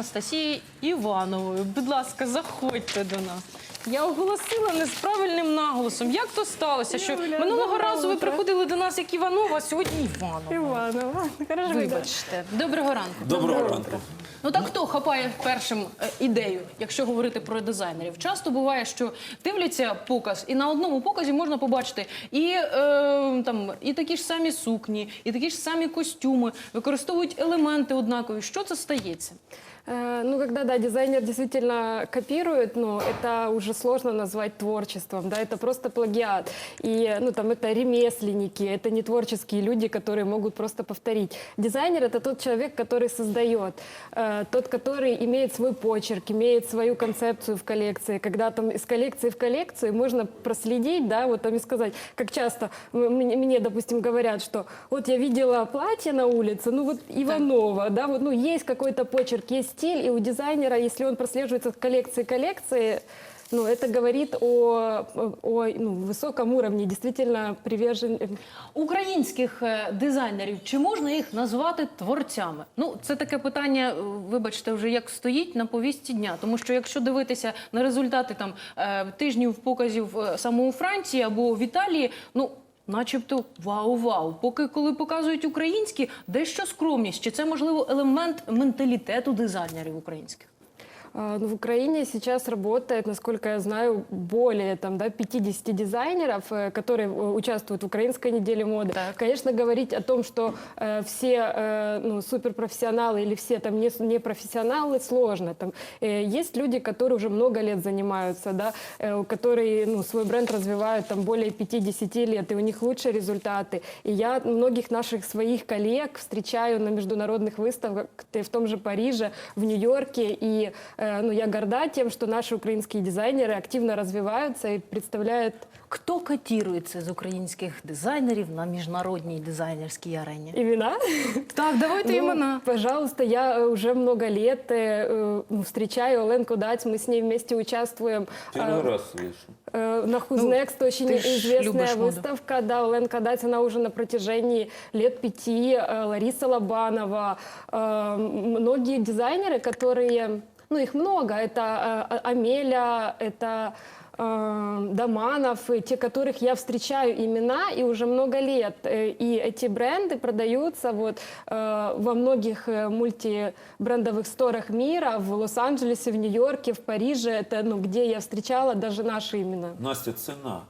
Анастасією Івановою. Будь ласка, заходьте до нас. Я оголосила не з правильним наголосом. Як то сталося? Що Юля, минулого разу ви приходили до нас як Іванова, а сьогодні Іванова. Иванова. Хорошо. Вибачте, доброго ранку. Доброго ранку. Ну так хто хапає першим е, ідею, якщо говорити про дизайнерів? Часто буває, що дивляться показ, і на одному показі можна побачити і е, там і такі ж самі сукні, і такі ж самі костюми, використовують елементи однакові. Що це стається? Э, Ну, когда, да, дизайнер действительно копирует, но это уже сложно назвать творчеством, да, это просто плагиат. И, ну, там, это ремесленники, это не творческие люди, которые могут просто повторить. Дизайнер – это тот человек, который создает, э, тот, который имеет свой почерк, имеет свою концепцию в коллекции. Когда там из коллекции в коллекцию можно проследить, да, вот там и сказать, как часто мне, мне, допустим, говорят, что вот я видела платье на улице, ну, вот Иванова, да, вот, ну, есть какой-то почерк, есть стиль, и у дизайнера, если он прослеживается от коллекции к коллекции, ну, это говорит о, о ну, высоком уровне, действительно привержен, Українських е, дизайнерів чи можна їх назвати творцями? Ну це таке питання, е, вибачте, вже як стоїть на повісті дня. Тому що якщо дивитися на результати там е, тижнів показів е, саме у Франції або в Італії, ну. Начебто вау-вау. Поки коли показують українські, дещо скромність. Чи це можливо елемент менталітету дизайнерів українських? А, Ну, в Украине сейчас работает, насколько я знаю, более там, да, 50 дизайнеров, э, которые э, участвуют в Украинской неделе моды. Так. Конечно, говорить о том, что э, все э, ну, суперпрофессионалы или все там не, не профессионалы, сложно. Там, э, есть люди, которые уже много лет занимаются, да, э, которые ну, свой бренд развивают там, более 50 лет, и у них лучшие результаты. И я многих наших своих коллег встречаю на международных выставках, в том же Париже, в Нью-Йорке, и э, ну, я горда тем, что наши украинские дизайнеры активно развиваются и представляют Хто котірується з українських дизайнерів на міжнародній дизайнерській арені? имена. Так, давайте Ну, імена. Пожалуйста, я э, уже много лет э, э, ну, встречаю Оленку Дать, мы с ней вместе участвуем. Первый э, раз слышу. Э, На Who's Next очень ты ж известная любишь моду. выставка. Да, Оленка Дать, она уже на протяжении лет пяти. Э, Лариса Лобанова. э, Многие дизайнеры, которые... Ну, их много. Это э, А- Амеля, это э, Доманов, и те, которых я встречаю имена и уже много лет. Э, И эти бренды продаются вот э, во многих э, мультибрендовых сторах мира, в Лос-Анджелесе, в Нью-Йорке, в Париже. Это, ну, где я встречала даже наши имена. Настя, цена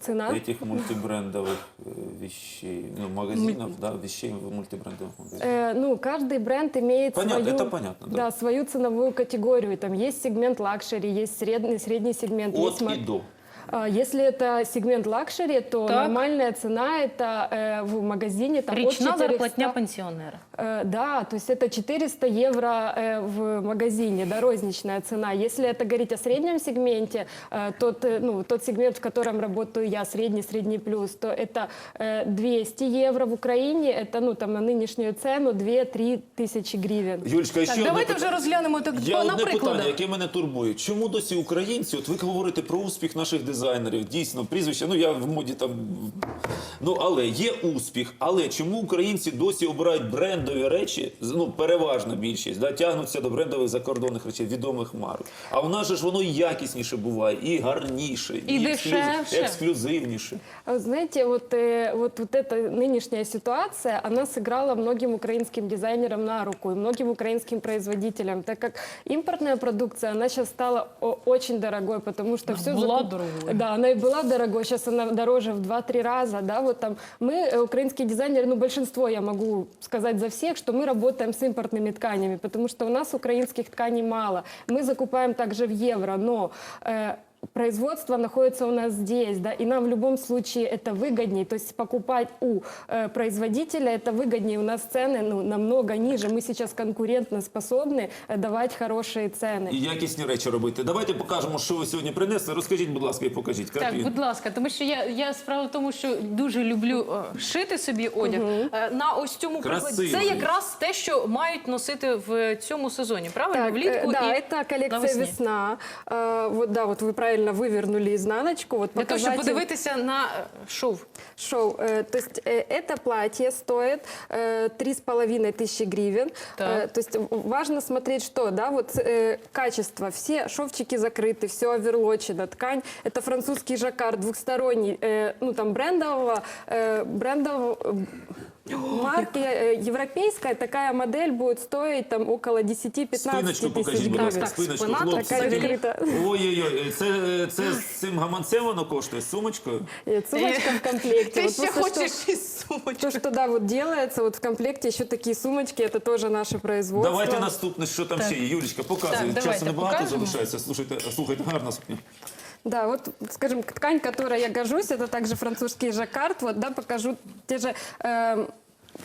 Цена? этих мультибрендовых э, вещей, ну, магазинов, да, вещей в мультибрендовых магазинах. Э, ну, каждый бренд имеет Понятно, свою, это понятно, да. да, свою ценовую категорию. Там есть сегмент лакшери, есть средний, средний сегмент. есть От ма- и до. А, Если это сегмент лакшери, то Так. нормальная цена это э, в магазине там, от Річна 400 зарплатня пенсіонера. Э, Да, то есть это 400 евро э, в магазине, да, розничная цена. Если это говорить о среднем сегменте, э, тот, э, ну, тот сегмент, в котором работаю я, средний, средний плюс, то это э, 200 евро в Украине, это ну, там, на нынешнюю цену 2-3 тысячи гривен. Юлечка, Так, ще одне давайте питання. вже розглянемо так Є по на одне питання, прикладах. яке мене турбує. Чому досі українці, от ви говорите про успіх наших дизайнерів, дійсно, прізвище, ну я в моді там. Ну, але є успіх. Але чому українці досі обирають брендові речі, з- ну, переважна більшість, да, тягнуться до брендових закордонних речей, відомих марок. А в нас же ж воно і якісніше буває, і гарніше, І ексклюзив- дешевше. ексклюзивніше. А вы Знаете, вот, э, вот, вот эта нынешняя ситуация, она сыграла многим украинским дизайнерам на руку и многим украинским производителям, так как импортная продукция, она сейчас стала о- очень дорогой, потому что все была дорогой. Да, она и была дорогой, сейчас она дороже в 2-3 раза, да, вот там мы, э, украинские дизайнеры, ну, большинство, я могу сказать за всех, что мы работаем с импортными тканями, потому что у нас украинских тканей мало. Мы закупаем также в евро, но э, производство находится у нас здесь, да, и нам в любом случае это выгоднее, то есть покупать у э, производителя это выгоднее, у нас цены ну, намного ниже, мы сейчас конкурентно способны э, давать хорошие цены. І якісні речі робити. Давайте покажемо, що ви сьогодні принесли. Розкажіть, будь ласка, і покажіть Так, картину. будь ласка, тому що я, я справа в тому, що дуже люблю е, шити собі одяг. Е, на ось цьому прикладі. Це Красивий. якраз те, що мають носити в цьому сезоні, правильно? Так, Влітку э, да, і это коллекция навесні. весна. Э, вот, да, вот вы правильно правильно вывернули изнаночку. Вот Для того, щоб показатель подивитися на е, шоу. шоу. Э, То есть э, это платье стоит э, три с половиной тысячи гривен. Так. Э, То есть важно смотреть, что, да, вот э, качество. Все шовчики закрыты, все оверлочено. Ткань – это французский жаккард двухсторонний, э, ну там брендового, э, брендового э, марки э, европейская. Такая модель будет стоить там около 10-15 Спиночку тысяч покажіть, будь ласка, гривен. спиночку, спина хлопці. така такі. відкрита. Ой-ой-ой, це, це з цим гаманцем воно коштує, з сумочкою? Нет, сумочка в комплекте. Ти Вот ще просто что- хочеш із сумочкою. То, что да, вот делается, вот в комплекте еще такие сумочки, это тоже наше производство. Давайте наступне, що там ще є. Юлічка, показуй. Так, Часу давайте, небагато покажемо. залишається. Слушайте, слухайте, гарна сукня. Да, вот, скажем, ткань, которой я гожусь, это также французский жаккард. Вот, да, покажу те же эм,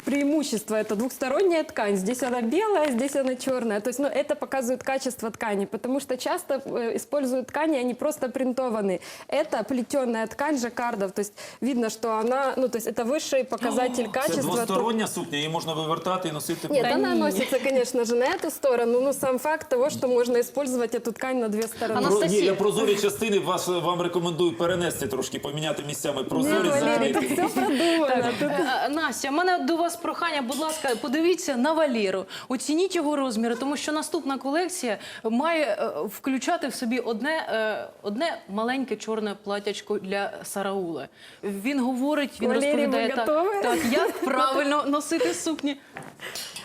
преимущества. Это двухсторонняя ткань. Здесь она белая, здесь она черная. То есть, ну, это показывает качество ткани, потому что часто э, используют ткани, они просто принтованы. Это плетеная ткань жаккардов. То есть, видно, что она, ну, то есть, это высший показатель Це качества. двостороння сукня, її можна вивертати і носити. Нет, Да она не. носится, конечно же, на эту сторону, но сам факт того, что можно использовать эту ткань на две стороны. Она- Про, ні, Анастасія. я прозорі частини вас, вам рекомендую перенести трошки, поміняти місцями Не, прозорі, Валерий, это закриті. все продумано. Так, е, Настя, в мене до вас прохання, будь ласка, подивіться на Валеру, оцініть його розміри, тому що наступна колекція має е, включати в собі одне, е, одне маленьке чорне платячко для Сараула. Він говорить, він Валерій, розповідає ви так, готові? так, як правильно носити сукні.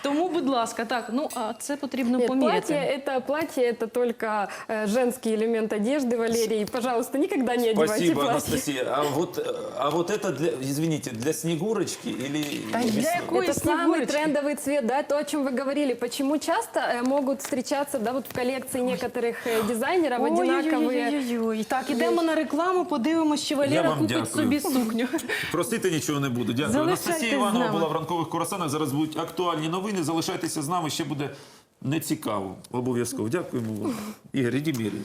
Тому, будь ласка, так, ну а це потрібно Нет, поміряти. платье это платье это только э, женский элемент одежды, Валерий. Пожалуйста, никогда не одевайте Спасибо, платье. Анастасия. А вот, а вот это для, извините, для Снегурочки или... Да для весны? какой? Это Ой, самый Снегурочки. трендовый цвет, да, то, о чем вы говорили. Почему часто э, могут встречаться, да, вот в коллекции некоторых э, дизайнеров одинаковые. Ой-ой-ой. Так, ідемо на рекламу, подивимося, чи Я Валера вам купить дякую. собі сукню. Просити нічого не буду. Дякую. Залишайтесь Анастасія з Іванова нами. була в ранкових курасанах. Зараз будуть актуальні новини. Залишайтеся з нами. Ще буде нецікаво. Обов'язково. Дякуємо вам. Ігор, іді міряй.